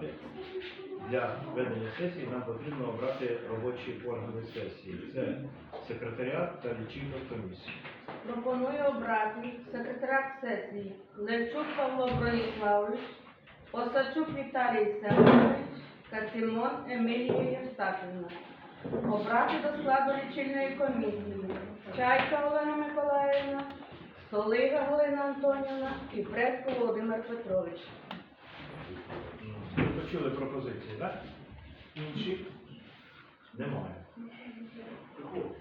депутати, для ведення сесії нам потрібно обрати робочі органи сесії. Це секретаріат та лічильну комісію. Пропоную обрати секретарят сесії Левчук Павло Броніславович, Осадчук Віталій Семенович, Кацимон Емілія Євстафівна. Обрати до складу лічильної комісії Чайка Олена Миколаївна, Солига Галина Антонівна і Предко Володимир Петрович. Почули пропозиції, так? Інші? Немає.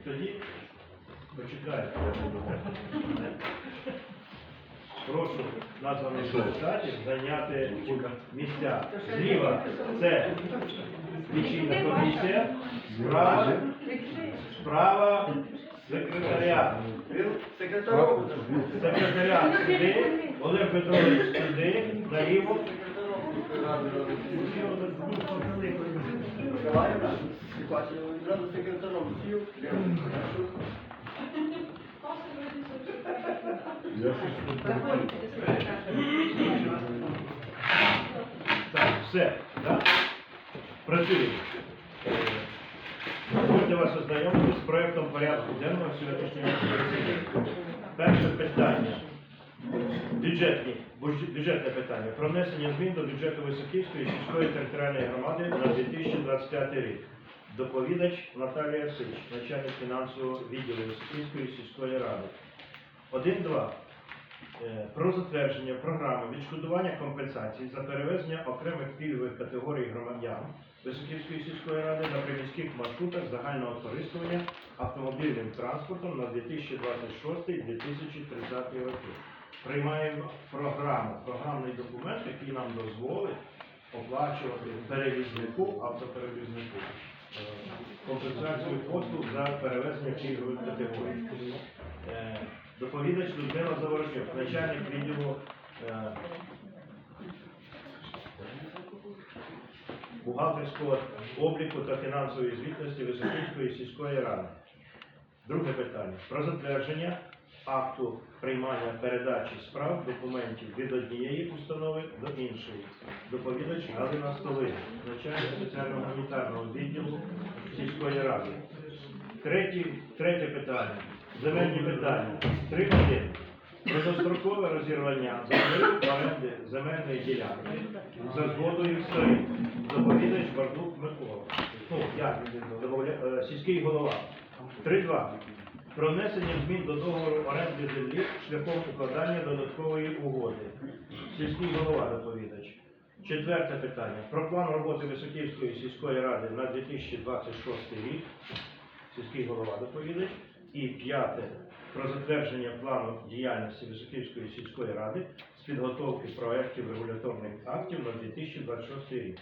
Тоді почекайте. Прошу названих депутатів зайняти місця. Зліва це лічильна комісія, справа, справа секретаріат. Секретаріат сюди, Олег Петрович сюди, наліво. Так, все, так? Працюємо. Дозвольте вас ознайомити з проектом порядку денного сьогоднішнього засідання. Перше питання. Бюджетні, бюджетне питання. Про внесення змін до бюджету Високівської сільської територіальної громади на 2025 рік. Доповідач Наталія Сич, начальник фінансового відділу Високівської сільської ради. 1.2. Е, про затвердження програми відшкодування компенсацій за перевезення окремих пільгових категорій громадян Високівської сільської ради на приміських маршрутах загального користування автомобільним транспортом на 2026-2030 роки. Приймаємо програму, програмний документ, який нам дозволить оплачувати перевізнику, автоперевізнику е, компенсацію послуг за перевезення пільгових категорій. Е, Доповідач Людмила Заворожнюк, начальник відділу е, бухгалтерського обліку та фінансової звітності Високівської сільської ради. Друге питання. Про затвердження акту приймання передачі справ документів від однієї установи до іншої. Доповідач Галина Столина, начальник соціально-гуманітарного відділу сільської ради. Третє, третє питання. Земельні питання. 3.1. Про дострокове розірвання оренди земельної ділянки за згодою сторін. Доповідач Бардук Микола. Ну, домовля- е, сільський голова. 3.2. Про внесення змін до договору оренди землі шляхом укладання додаткової угоди. Сільський голова доповідач. Четверте питання. Про план роботи Високівської сільської ради на 2026 рік. Сільський голова доповідач. І п'яте про затвердження плану діяльності Високівської сільської ради з підготовки проєктів регуляторних актів на 2026 рік.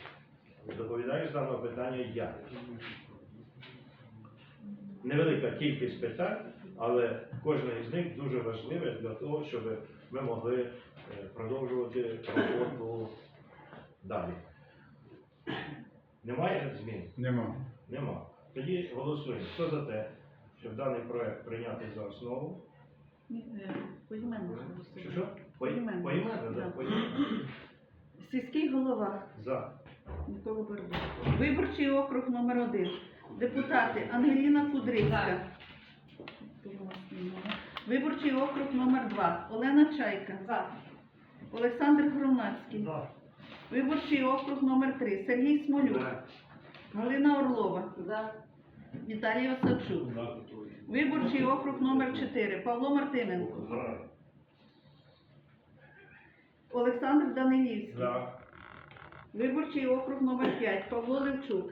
Доповідаю з даного питання я. Невелика кількість питань, але кожне із них дуже важливе для того, щоб ми могли е, продовжувати роботу далі. Немає змін? Нема. Нема. Тоді голосуємо. Хто за те, щоб даний проект прийняти за основу? Поіменно Що що? Поіменно. Поіменно, Да. Поіменно. Сільський голова За. Микола. Виборчий округ номер один. Депутати Ангеліна Кудрицька. Виборчий округ номер два. Олена Чайка. Олександр Громадський. Виборчий округ номер три. Сергій Смолюк. Галина Орлова. Віталій Осадчук. Виборчий округ номер 4. Павло Мартиненко. Олександр Данилівський. За. Виборчий округ номер 5. Павло Левчук.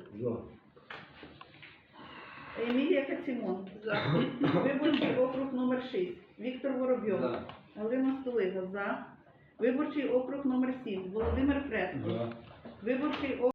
Емілія Кацімон. За. Виборчий округ номер 6. Віктор Воробйов. Галина Столига. За. Виборчий округ номер 7. Володимир Предко. Виборчий округ